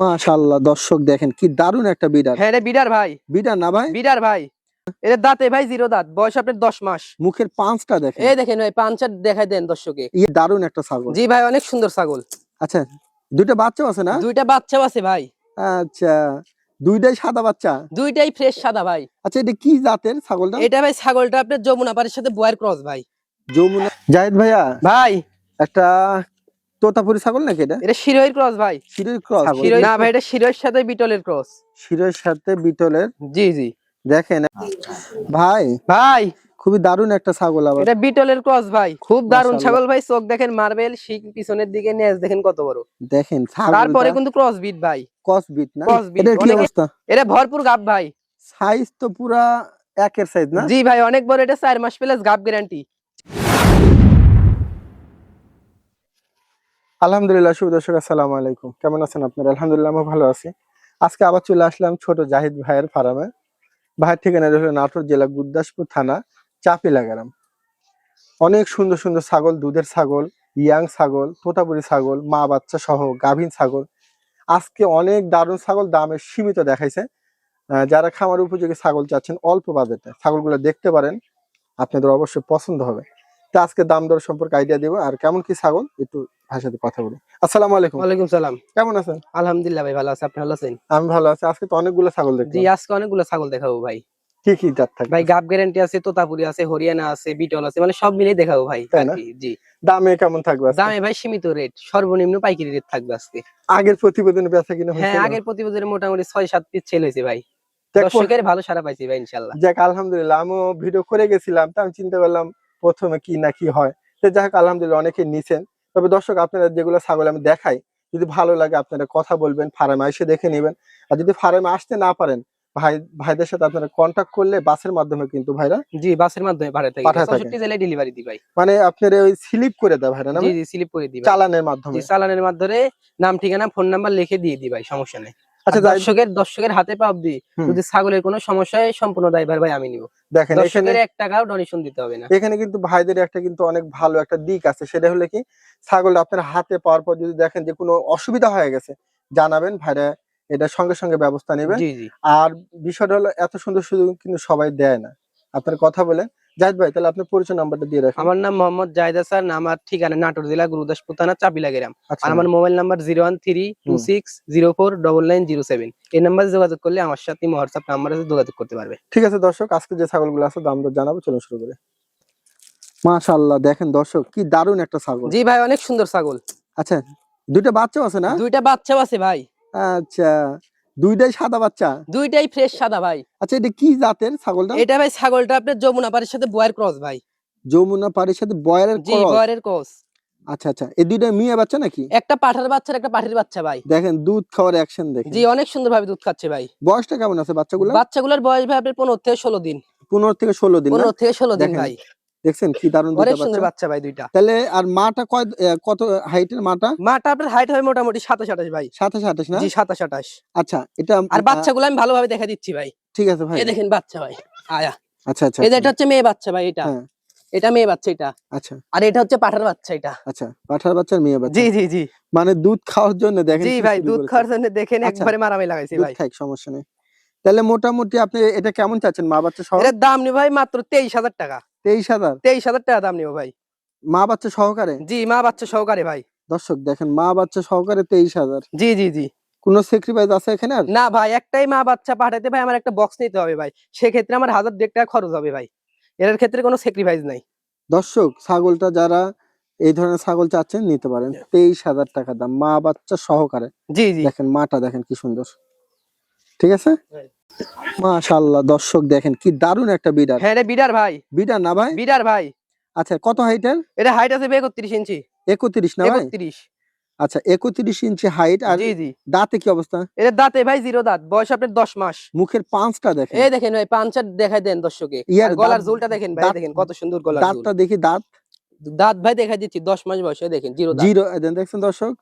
মাশাআল্লাহ দর্শক দেখেন কি দারুণ একটা বিড়াল। হ্যাঁ রে বিডার ভাই। বিড়াল না ভাই? বিডার ভাই। এর দাঁতে ভাই জিরো দাঁত বয়স আপনার দশ মাস। মুখের পাঁচটা দেখেন। এই দেখেন ভাই পাঞ্চার দেখাই দেন দর্শকে। ইয়ে দারুণ একটা ছাগল। জি ভাই অনেক সুন্দর ছাগল। আচ্ছা দুইটা বাচ্চা আছে না? দুইটা বাচ্চাও আছে ভাই। আচ্ছা দুইটাই সাদা বাচ্চা? দুইটাই ফ্রেশ সাদা ভাই। আচ্ছা এটা কি জাতের ছাগলটা? এটা ভাই ছাগলটা আপনার যমুনা পাড়ের সাথে বয়ের ক্রস ভাই। যমুনা জাহিদ ভাইয়া? ভাই। একটা তোতাপুরি ছাগল নাকি এটা? এটা শিরোহির ক্রস ভাই। শিরের ক্রস? না ভাই এটা শিরোহির সাথে বিটলের ক্রস। শিরের সাথে বিটলের? জি জি। দেখেন। ভাই ভাই। খুবই দারুণ একটা ছাগল আবার। এটা বিটলের ক্রস ভাই। খুব দারুণ ছাগল ভাই চোখ দেখেন মার্বেল শিক পিছনের দিকে নেজ দেখেন কত বড়। দেখেন তারপরে কিন্তু ক্রস বিট ভাই। ক্রস বিট না? ক্রস বিট। এটার কি অবস্থা? এটা ভরপুর গাব ভাই। সাইজ তো পুরা একের সাইজ না? জি ভাই অনেক বড় এটা চার মাস প্লাস গাব গ্যারান্টি আলহামদুলিল্লাহ, শুভ দর্শক, আসসালামু আলাইকুম। কেমন আছেন আপনারা? আলহামদুলিল্লাহ আমি ভালো আছি। আজকে আবার চলে আসলাম ছোট জাহিদ ভাইয়ের ফার্মে। ভাইয়ের ঠিকানা হলো নাটোর জেলা গুরদাসপুর থানা চাপিলা গ্রাম অনেক সুন্দর সুন্দর ছাগল, দুধের ছাগল, ইয়াং ছাগল, তোতাপুরি ছাগল, মা বাচ্চা সহ গাভীন ছাগল। আজকে অনেক দারুণ ছাগল, দামে সীমিত দেখাইছে। যারা খামার উপযোগী ছাগল চাচ্ছেন, অল্প বাজেটে। ছাগলগুলো দেখতে পারেন, আপনাদের অবশ্যই পছন্দ হবে। তো আজকে দাম দর সম্পর্কে আইডিয়া দেবো। আর কেমন কি ছাগল, একটু ভাইয়ের সাথে কথা বলি। আসসালামু আলাইকুম। ওয়ালাইকুম সালাম। কেমন আছেন? আলহামদুলিল্লাহ ভাই ভালো আছে। আপনি ভালো আছেন? আমি ভালো আছি। আজকে তো অনেকগুলো ছাগল দেখছি জি আজকে অনেকগুলো ছাগল দেখাবো ভাই। কি কি জাত থাকে ভাই গাব গ্যারান্টি আছে তোতাপুরি আছে হরিয়ানা আছে বিটল আছে মানে সব মিলিয়ে দেখাবো ভাই। তাই না? জি দামে কেমন থাকবে দামে ভাই সীমিত রেট সর্বনিম্ন পাইকারি রেট থাকবে আজকে। আগের প্রতিবেদনে বেচা কিনা হ্যাঁ আগের প্রতিবেদনে মোটামুটি ছয় সাত পিস সেল হয়েছে ভাই। যাক, দর্শকের ভালো সারা পাইছি ভাই ইনশাল্লাহ যাক আলহামদুলিল্লাহ আমিও ভিডিও করে গেছিলাম তো আমি চিন্তা করলাম প্রথমে কি না কি হয়। তো যাই হোক আলহামদুলিল্লাহ অনেকে নিছেন। তবে দর্শক আপনারা যেগুলো ছাগল আমি দেখাই যদি ভালো লাগে আপনারা কথা বলবেন ফার্মে এসে দেখে নেবেন। আর যদি ফার্মে আসতে না পারেন ভাই ভাইদের সাথে আপনারা কন্ট্যাক্ট করলে বাসের মাধ্যমে কিন্তু ভাইরা জি বাসের মাধ্যমে ভাড়া থাকে। জেলায় ডেলিভারি দি ভাই। মানে আপনারা ওই স্লিপ করে দেয় ভাইরা না জি জি স্লিপ করে দিবেন চালানের মাধ্যমে। চালানের মাধ্যমে নাম ঠিকানা ফোন নাম্বার লিখে দিয়ে দিই ভাই সমস্যা নেই। আচ্ছা দর্শকের দর্শকের হাতে যদি ছাগলের কোনো সমস্যা হয় সম্পূর্ণ দায়ভার ভাই আমি নিব। দেখেন এখানে এক টাকাও ডোনেশন দিতে হবে না। এখানে কিন্তু ভাইদের একটা কিন্তু অনেক ভালো একটা দিক আছে সেটা হলো কি আপনার হাতে পাওয়ার পর যদি দেখেন যে কোনো অসুবিধা হয়ে গেছে জানাবেন ভাইরা এটা সঙ্গে সঙ্গে ব্যবস্থা নেবে জি জি। আর বিষয়টা হলো এত সুন্দর সুযোগ কিন্তু সবাই দেয় না। আপনার কথা বলেন জাহিদ ভাই তাহলে আপনার পরিচয় নাম্বারটা দিয়ে রাখেন। আমার নাম মোহাম্মদ জাহিদ হাসান আমার ঠিকানা নাটোর জেলা গুরুদাসপুর থানা চাপিলা গ্রাম আচ্ছা। আর আমার mobile number zero one three two. Six zero four double nine zero seven. এই নাম্বারে যোগাযোগ করলে আমার সাথে হোয়াটসঅ্যাপ নাম্বারে যোগাযোগ করতে পারবে। ঠিক আছে দর্শক আজকে যে ছাগলগুলো আছে দাম দর জানাব চলুন শুরু করে। মাশাআল্লাহ দেখেন দর্শক কি দারুণ একটা ছাগল। জি ভাই অনেক সুন্দর ছাগল। আচ্ছা দুইটা বাচ্চাও আছে না? দুইটা বাচ্চাও আছে ভাই। আচ্ছা দুইটাই সাদা বাচ্চা? দুইটাই ফ্রেশ সাদা ভাই। আচ্ছা এটা কি জাতের ছাগলটা? এটা ভাই ছাগলটা আপনার যমুনা পাড়ের সাথে বয়ের ক্রস ভাই। যমুনা পাড়ির সাথে বয়ারের জি cross। বয়ের ক্রস আচ্ছা আচ্ছা এই দুইটা মিয়া বাচ্চা নাকি? একটা পাঠার বাচ্চা আর একটা পাঠির বাচ্চা ভাই। দেখেন দুধ খাওয়ার অ্যাকশন দেখেন। জি অনেক সুন্দর ভাবে দুধ খাচ্ছে ভাই। বয়সটা কেমন আছে বাচ্চাগুলো বাচ্চাগুলোর বয়স ভাই আপনার পনেরো থেকে ষোলো দিন। পনেরো থেকে ষোলো দিন না? পনেরো থেকে ষোলো দিন ভাই। দেখছেন কি দারুণ অনেক সুন্দর বাচ্চা? ভাই দুইটা। তাহলে আর মাটা কয় কত হাইটের মাটা? মাটা আপনার হাইট হয় মোটামুটি সাতাশ আঠাশ ভাই। সাতাশ আঠাশ না? জি সাতাশ আঠাশ। আচ্ছা এটা আর বাচ্চাগুলো আমি ভালোভাবে দেখা দিচ্ছি ভাই। ঠিক আছে ভাই। দেখেন বাচ্চা ভাই। আয়া। আচ্ছা আচ্ছা এটা হচ্ছে মেয়ে বাচ্চা ভাই এটা। হ্যাঁ। এটা মেয়ে বাচ্চা এটা। আচ্ছা। আর এটা হচ্ছে পাঠার বাচ্চা এটা। আচ্ছা পাঠার বাচ্চার মেয়ে বাচ্চা? জি জি জি। মানে দুধ খাওয়ার জন্য দেখেন জি ভাই দুধ খাওয়ার জন্য দেখেন আচ্ছা। একবারে মারামারি লাগাইছি ভাই। খাই সমস্যা নেই। তাহলে মোটামুটি আপনি এটা কেমন চাচ্ছেন মা বাচ্চা সহ? এটার দাম নিব ভাই মাত্র তেইশ হাজার টাকা। তেইশ হাজার? তেইশ হাজার টাকা দাম নিব ভাই। মা বাচ্চা সহকারে? জি মা বাচ্চা সহকারে ভাই। দর্শক দেখেন মা বাচ্চা সহকারে তেইশ হাজার। জি জি জি। কোন স্যাক্রিফাইস আছে এখানে না ভাই একটাই মা বাচ্চা পাঠাতে ভাই আমার একটা বক্স নিতে হবে ভাই। সেক্ষেত্রে আমার হাজার দেড় টাকা খরচ হবে ভাই। এর ক্ষেত্রে কোনো স্যাক্রিফাইস নাই। দর্শক ছাগলটা যারা এই ধরনের ছাগল চাচ্ছেন নিতে পারেন। তেইশ হাজার টাকা দাম মা বাচ্চা সহকারে। জি জি। দেখেন মাটা দেখেন কি সুন্দর। ঠিক আছে? মাশাআল্লাহ দর্শক দেখেন কি দারুণ একটা বিড়াল। হ্যাঁ রে বিডার ভাই। বিডার না ভাই? বিডার ভাই। আচ্ছা কত হাইটের এটা হাইট আছে একত্রিশ ইঞ্চি। একত্রিশ না ভাই? একত্রিশ। আচ্ছা একত্রিশ ইঞ্চি হাইট আর জি জি। দাঁতে কি অবস্থা? এটা দাঁতে ভাই জিরো দাঁত বয়স আপনার দশ মাস। মুখের পাঁচটা দেখেন। এই দেখেন ভাই পাঞ্চার দেখাই দেন দর্শকে। আর গলার ঝুলটা দেখেন ভাই দেখেন কত সুন্দর গলার ঝুল। দাঁতটা দেখি দাঁত। দাঁত ভাই দেখাই দিচ্ছি দশ মাস বয়সে দেখেন জিরো দাঁত। জিরো দেখছেন দর্শক?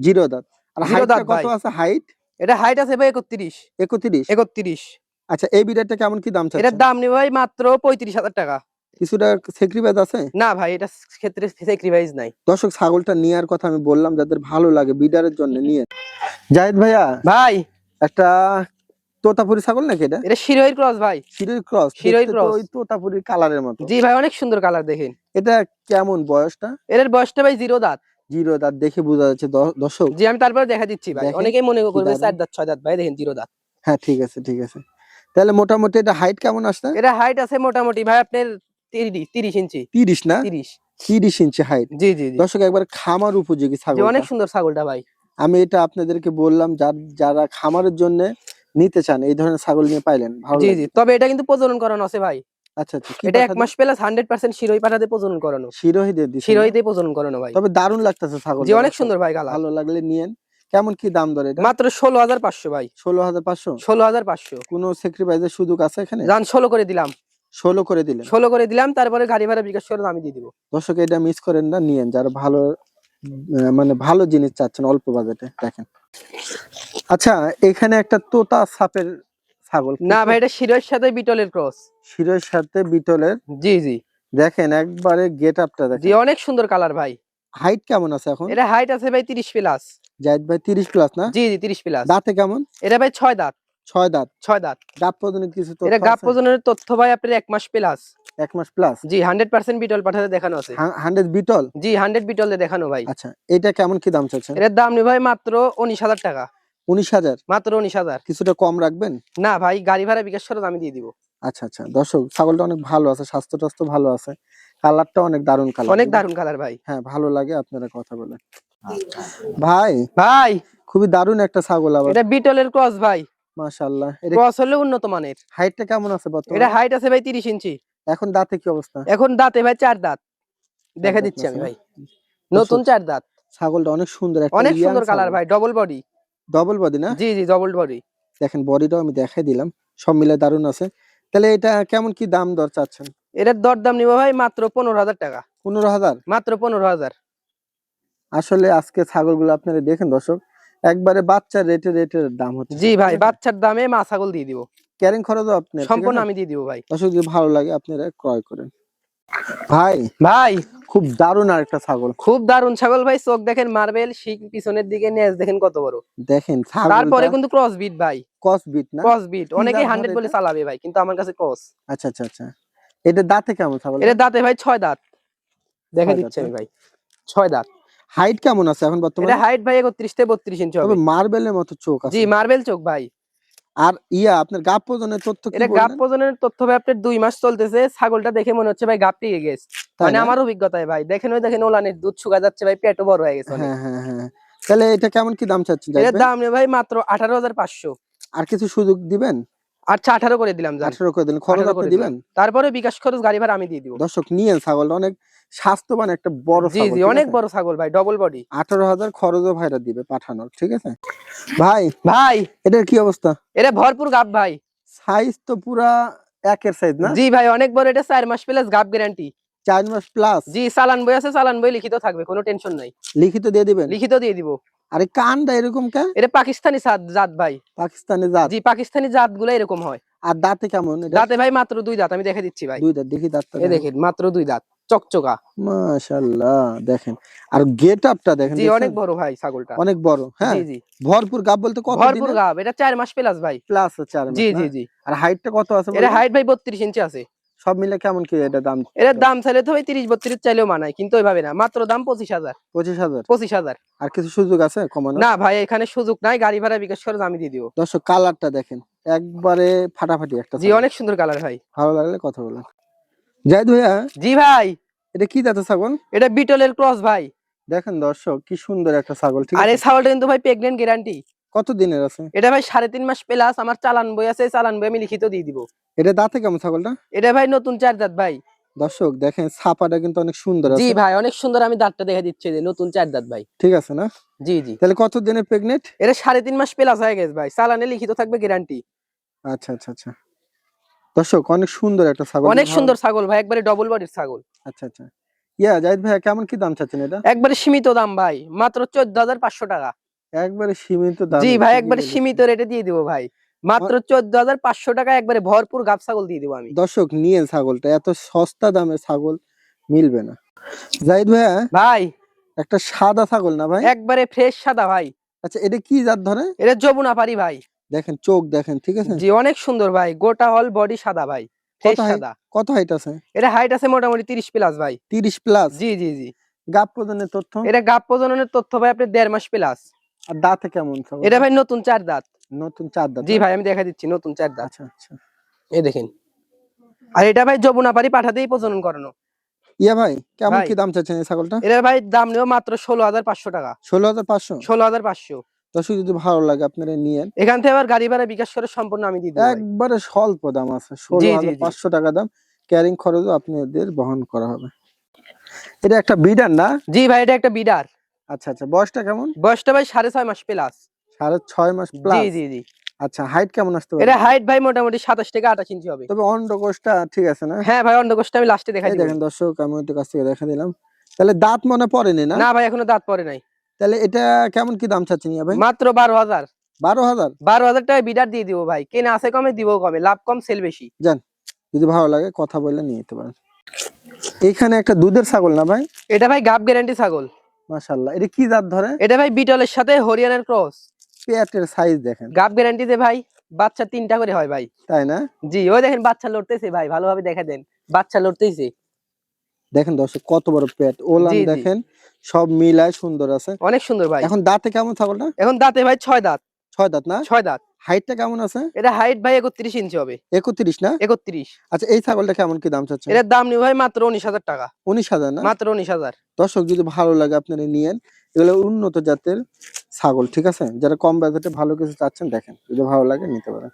জিরো দাঁত। আর দাঁত কত আছে? হাইট এটা হাইট আছে ভাই একত্রিশ। একত্রিশ? একত্রিশ। আচ্ছা এই বিড়ালটা কেমন কি দাম এটার দাম নিবে ভাই মাত্র পঁয়ত্রিশ হাজার টাকা। কিছুটা স্যাক্রিফাইস আছে? না ভাই এটা ক্ষেত্রে স্যাক্রিফাইস নাই। দর্শক ছাগলটা নেওয়ার কথা আমি বললাম যাদের ভালো লাগে বিডারের জন্য নিয়ে। জাহিদ ভাইয়া ভাই! একটা তোতাপুরি ছাগল নাকি এটা? এটা শিরোহির ক্রস ভাই। Sirohi cross Sirohi cross। ওই তোতাপুরির কালারের মতো। জি ভাই অনেক সুন্দর কালার দেখেন। এটা কেমন বয়সটা? এর বয়সটা ভাই জিরো দাঁত। জিরো দাঁত দেখে বোঝা যাচ্ছে দর্শক। জি আমি তারপরে দেখা দিচ্ছি ভাই। অনেকেই মনে করবে চার দাঁত ছয় দাঁত ভাই দেখেন জিরো দাঁত। হ্যাঁ ঠিক আছে ঠিক আছে। তাহলে মোটামুটি এটা হাইট কেমন আসছে? এটা হাইট আছে মোটামুটি ভাই আপনার তিরিশ ইঞ্চি। তিরিশ না? তিরিশ। তিরিশ ইঞ্চি হাইট জি জি জি। দর্শক একবার খামার উপযোগী ছাগল অনেক সুন্দর ছাগলটা ভাই। আমি এটা আপনাদেরকে বললাম যার যারা খামারের জন্য নিতে চান এই ধরনের ছাগল নিয়ে পাইলেন ভালো জি জি। তবে এটা কিন্তু প্রজনন করানো আছে ভাই। আচ্ছা আচ্ছা এটা এক মাস প্লাস হান্ড্রেড পার্সেন্ট শিরোই পাঠাতে প্রজনন করানো। শিরোহি দিয়ে দিছেন না? শিরোই দিয়ে প্রজনন করানো ভাই। তবে দারুণ লাগতেছে ছাগল জি অনেক সুন্দর ভাই ভালো লাগলে নিয়েন। কেমন কি দাম মাত্র ষোলো হাজার পাঁচশো ভাই। ষোলো হাজার পাঁচশো? ষোলো হাজার পাঁচশো। কোনো স্যাক্রিফাইসের সুযোগ আছে এখানে? যান ষোলো করে দিলাম। ষোলো করে ষোলো করে দিলাম তারপরে গাড়ি ভাড়া বিকাশ করে আমি দিয়ে দিব। দর্শক এটা মিস করেন না নিয়েন। যারা ভালো মানে ভালো জিনিস চাচ্ছেন অল্প বাজেটে দেখেন। আচ্ছা এখানে একটা তোতা সাপের ছাগল। না ভাই এটা শিরোয়ের সাথে বিটলের ক্রস শিরের সাথে বিটলের? জি জি। দেখেন একবারে গেট আপটা জি অনেক সুন্দর কালার ভাই। হাইট কেমন আছে এখন? এটা হাইট আছে ভাই তিরিশ প্লাস জাহিদ ভাই তিরিশ প্লাস না? জি জি তিরিশ প্লাস দাঁতে কেমন? এটা ভাই ছয় দাঁত। ছয় দাঁত। ছয় দাঁত। গাপ পর্যন্ত কিছু তথ্য এটা গাপ আছে? প্রজনের তথ্য ভাই আপনার এক মাস প্লাস এক মাস প্লাস জি হান্ড্রেড পার্সেন্ট বিটল পাঠাতে দেখানো আছে। হান্ড্রেড বিটল? জি হান্ড্রেড বিটল দিয়ে দেখানো ভাই। আচ্ছা এটা কেমন কি দাম চাচ্ছেন? এটার দাম নেই ভাই মাত্র উনিশ হাজার টাকা। উনিশ হাজার? মাত্র উনিশ হাজার। কিছুটা কম রাখবেন? না ভাই গাড়ি ভাড়া বিকাশ খরচ আমি দিয়ে দিব। আচ্ছা আচ্ছা। দর্শক ছাগলটা অনেক ভালো আছে স্বাস্থ্য টাস্থ্য ভালো আছে। কালারটা অনেক দারুণ কালার। অনেক দারুণ কালার ভাই। হ্যাঁ ভালো লাগে আপনারা কথা বলেন ভাই ভাই! খুবই দারুণ একটা ছাগল আবার। এটা বিটলের ক্রস ভাই। মাশাআল্লাহ। এটা ক্রস হলে উন্নত মানের। হাইটটা কেমন আছে এটা হাইট আছে ভাই তিরিশ ইঞ্চি। এখন দাঁতে কি অবস্থা? এখন দাঁতে ভাই চার দাঁত। দেখা দিচ্ছি আমি ভাই। নতুন চার দাঁত। ছাগলটা অনেক সুন্দর একটা অনেক সুন্দর কালার ভাই ডবল বডি ডবল বডি না? জি জি ডবল বডি দেখেন বডিটাও আমি দেখাই দিলাম। সব মিলে দারুণ আছে। তাহলে এটা কেমন কি দাম দর চাচ্ছেন? এটার দর দাম নিব ভাই মাত্র পনেরো হাজার টাকা। পনেরো হাজার? মাত্র পনেরো হাজার। আসলে আজকে ছাগলগুলো আপনারা দেখেন দর্শক একবারে বাচ্চা রেটে রেটের দাম হচ্ছে। জি ভাই বাচ্চার দামে মা ছাগল দিয়ে দিব। ক্যারিং খরচও আপনি সম্পূর্ণ আমি দিয়ে দিব ভাই। দর্শক যদি ভালো লাগে আপনারা ক্রয় করেন। ভাই ভাই খুব দারুণ আর একটা ছাগল। খুব দারুণ ছাগল ভাই চোখ দেখেন মার্বেল শিক পিছনের দিকে নেজ দেখেন কত বড়। দেখেন তারপরে কিন্তু ক্রস বিট ভাই। ক্রস বিট না? ক্রস বিট অনেকে জাত হান্ড্রেড ধরে বলে চালাবে ভাই কিন্তু আমার কাছে ক্রস আচ্ছা আচ্ছা আচ্ছা। এটা দাঁতে কেমন ছাগল? এটা দাঁতে ভাই ছয় দাঁত। দেখে দিচ্ছি আমি ভাই। ছয় দাঁত। হাইট কেমন আছে এখন বর্তমানে? এটা হাইট ভাই একত্রিশ থেকে বত্রিশ ইঞ্চি হবে। তবে মার্বেলের মতো চোখ আছে। জি মার্বেল চোখ ভাই। আর ইয়া আপনার গাপ প্রজনের তথ্য এটা গাপ প্রজনের তথ্য ভাই আপনার দুই মাস চলতেছে ছাগলটা দেখে মনে হচ্ছে ভাই গাপ পেয়ে গেছে। মানে? আমার অভিজ্ঞতায় ভাই দেখেন ওই দেখেন ওলানের দুধ শুকা যাচ্ছে ভাই পেটও বড় হয়ে গেছে হ্যাঁ হ্যাঁ হ্যাঁ। তাহলে এটা কেমন কি দাম চাচ্ছেন এর দাম ভাই মাত্র আঠারো হাজার পাঁচশো। আর কিছু সুযোগ দিবেন? আচ্ছা আঠারো করে দিলাম আঠারো করে দিলেন। খরচ আপনি দিবেন? তারপরে বিকাশ খরচ গাড়ি ভাড়া আমি দিয়ে দিব। দর্শক নিয়েন ছাগলটা অনেক স্বাস্থ্যবান একটা বড় জি জি অনেক বড় ছাগল ভাই ডবল বডি আঠারো হাজার খরচও ভাইরা দিবে পাঠানোর ঠিক আছে? ভাই ভাই। এটার কি অবস্থা? এটা ভরপুর গাব ভাই। সাইজ তো পুরা একের সাইজ না? জি ভাই অনেক বড় এটা চার মাস প্লাস গাব গ্যারান্টি চার মাস প্লাস জি চালান বই আছে চালান বই লিখিত থাকবে কোনো টেনশন নাই। লিখিত দিয়ে দিবেন? লিখিত দিয়ে দিব। আরে কানটা এরকম কে? এটা পাকিস্তানি জাত ভাই। পাকিস্তানি জাত? জি পাকিস্তানি জাতগুলো এরকম হয়। আর দাঁতে কেমন? দাঁতে ভাই মাত্র দুই দাঁত আমি দেখে দিচ্ছি ভাই। দুই দাঁত দেখি দাঁতটা এই দেখেন মাত্র দুই দাঁত চকচকা। মাশাআল্লাহ দেখেন। আর গেট আপটা দেখেন জি অনেক বড় ভাই ছাগলটা। অনেক বড় হ্যাঁ? জি জি। ভরপুর গাব বলতে কত ভরপুর গাব এটা চার মাস প্লাস ভাই। প্লাস চার মাস জি জি জি। আর হাইটটা কত আছে এটা হাইট ভাই বত্রিশ ইঞ্চি আছে। সব মিলে কেমন কি এটা দাম? এটার দাম চাইলে তো ভাই তিরিশ বত্রিশ চাইলেও মানায় কিন্তু ওইভাবে না মাত্র দাম পঁচিশ হাজার। পঁচিশ হাজার? পঁচিশ হাজার। আর কিছু সুযোগ আছে কমানো না ভাই এখানে সুযোগ নাই গাড়ি ভাড়া বিকাশ করে আমি দিয়ে দিব। দর্শক কালারটা দেখেন একবারে ফাটাফাটি একটা জি অনেক সুন্দর কালার ভাই। ভালো লাগলে কথা বলেন। জাহিদ ভাইয়া জি ভাই। এটা কি দাঁতে ছাগল? এটা বিটলের ক্রস ভাই। দেখেন দর্শক কি সুন্দর একটা ছাগল ঠিক আর এই ছাগলটা কিন্তু ভাই প্রেগনেন্ট গ্যারান্টি কত দিনের আছে? এটা ভাই সাড়ে তিন মাস প্লাস আমার চালান বই আছে চালান বই আমি লিখিত দিয়ে দিব। এটা দাঁতে কেমন ছাগলটা? এটা ভাই নতুন চার দাঁত ভাই। দর্শক দেখেন ছাপাটা কিন্তু অনেক সুন্দর জি ভাই অনেক সুন্দর আমি দাঁতটা দেখে দিচ্ছি যে নতুন চার দাঁত ভাই। ঠিক আছে না? জি জি। তাহলে কত দিনের প্রেগনেন্ট এটা সাড়ে তিন মাস প্লাস হয়ে গেছে ভাই চালানে লিখিত থাকবে গ্যারান্টি আচ্ছা আচ্ছা আচ্ছা। দর্শক অনেক সুন্দর একটা ছাগল। অনেক সুন্দর ছাগল ভাই একবারে ডবল বডির ছাগল। আচ্ছা আচ্ছা। ইয়া জাহিদ ভাইয়া কেমন কি দাম চাচ্ছেন এটা? একবারে সীমিত দাম ভাই মাত্র চোদ্দ হাজার পাঁচশো টাকা। একবারে সীমিত দাম জি ভাই একবারে সীমিত রেটে দিয়ে দিব ভাই। মাত্র চোদ্দ হাজার পাঁচশো টাকা একবারে ভরপুর গাব ছাগল দিয়ে দেবো আমি। দর্শক নিয়ে ছাগলটা। এত সস্তা দামে ছাগল মিলবে না। জাহিদ ভাইয়া ভাই। একটা সাদা ছাগল না ভাই? একবারে ফ্রেশ সাদা ভাই। আচ্ছা এটা কি জাত ধরে? এটা যমুনা পারি ভাই। দেখেন চোখ দেখেন ঠিক আছে? জি অনেক সুন্দর ভাই। গোটা হল বডি সাদা ভাই। ফ্রেশ কত সাদা। কত হাইট আছে? এটা হাইট আছে মোটামুটি তিরিশ প্লাস ভাই। তিরিশ প্লাস জি জি জি। গাপ প্রদানের তথ্য? এটা গাপ প্রজননের তথ্য ভাই আপনি দেড় মাস প্লাস আর দাঁতে কেমন এটা ভাই নতুন চার দাঁত। নতুন চার দাঁত জি ভাই আমি দেখা দিচ্ছি নতুন চার দাঁত। আচ্ছা আচ্ছা। এই দেখেন। আর এটা ভাই যমুনা পারি পাঠাতেই প্রজনন করানো। ইয়া ভাই কেমন কি দাম চাচ্ছেন এই ছাগলটা? এটার ভাই দাম নেও মাত্র ষোলো হাজার পাঁচশো টাকা। ষোলো হাজার পাঁচশো? ষোলো হাজার পাঁচশো। দর্শক যদি ভালো লাগে আপনারা নিয়েন। এখান থেকে আবার গাড়ি ভাড়া বিকাশ করে সম্পূর্ণ আমি একবারে স্বল্প দাম আছে ষোলো হাজার পাঁচশো টাকা দাম। ক্যারিং খরচও আপনাদের বহন করা হবে। এটা একটা বিডার না? জি ভাই এটা একটা বিডার। আচ্ছা আচ্ছা। বয়সটা কেমন? বয়সটা ভাই সাড়ে ছয় মাস প্লাস সাড়ে ছয় মাস জি প্লাস জি জি। আচ্ছা হাইট কেমন আসতে পারে? এটা হাইট ভাই মোটামুটি সাতাশ থেকে আঠাশ ইঞ্চি হবে। তবে অন্ডকোষটা ঠিক আছে না? হ্যাঁ ভাই অন্ডকোষটা আমি লাস্টে দেখাই দেখেন দর্শক আমি ওইটা কাছ থেকে দেখা দিলাম। তাহলে দাঁত মনে পড়েনি না? না ভাই এখনও দাঁত পরে নাই। তাহলে এটা কেমন কি দাম চাচ্ছেন ভাই? মাত্র বারো হাজার। বারো হাজার? বারো হাজার টাকা বিডার দিয়ে দিব ভাই। কেনা আছে কমে দিব কমে। লাভ কম সেল বেশি। জান যদি ভালো লাগে কথা বলে নিয়ে যেতে পারেন। এখানে একটা দুধের ছাগল না ভাই? এটা ভাই গাব গ্যারান্টি ছাগল। মাশাল্লাহ এটা কি জাত ধরে এটা ভাই বিটলের সাথে হরিয়ানার ক্রস। পেটের সাইজ দেখেন। গাব গ্যারান্টিতে ভাই বাচ্চা তিনটা করে হয় ভাই। তাই না? জি ওই দেখেন বাচ্চা লড়তেছে ভাই ভালোভাবে দেখা দেন। বাচ্চা লড়তেছে। দেখেন দর্শক কত বড় পেট। ওলান জি। দেখেন সব মিলায় সুন্দর আছে। অনেক সুন্দর ভাই। এখন দাঁতে কেমন ছাগলটা? এখন দাঁতে ভাই ছয় দাঁত। ছয় দাঁত না? ছয় দাঁত। হাইটটা কেমন আছে? এটা হাইট ভাই একত্রিশ ইঞ্চি হবে। একত্রিশ না? একত্রিশ। আচ্ছা এই ছাগলটা কেমন কি দাম চাচ্ছে এটার দাম নি ভাই মাত্র উনিশ হাজার টাকা। উনিশ হাজার না? মাত্র উনিশ হাজার। দর্শক যদি ভালো লাগে আপনারা নিয়েন। এগুলো উন্নত জাতের ছাগল ঠিক আছে? যারা কম বাজেটে ভালো কিছু চাচ্ছেন দেখেন। যদি ভালো লাগে নিতে পারেন।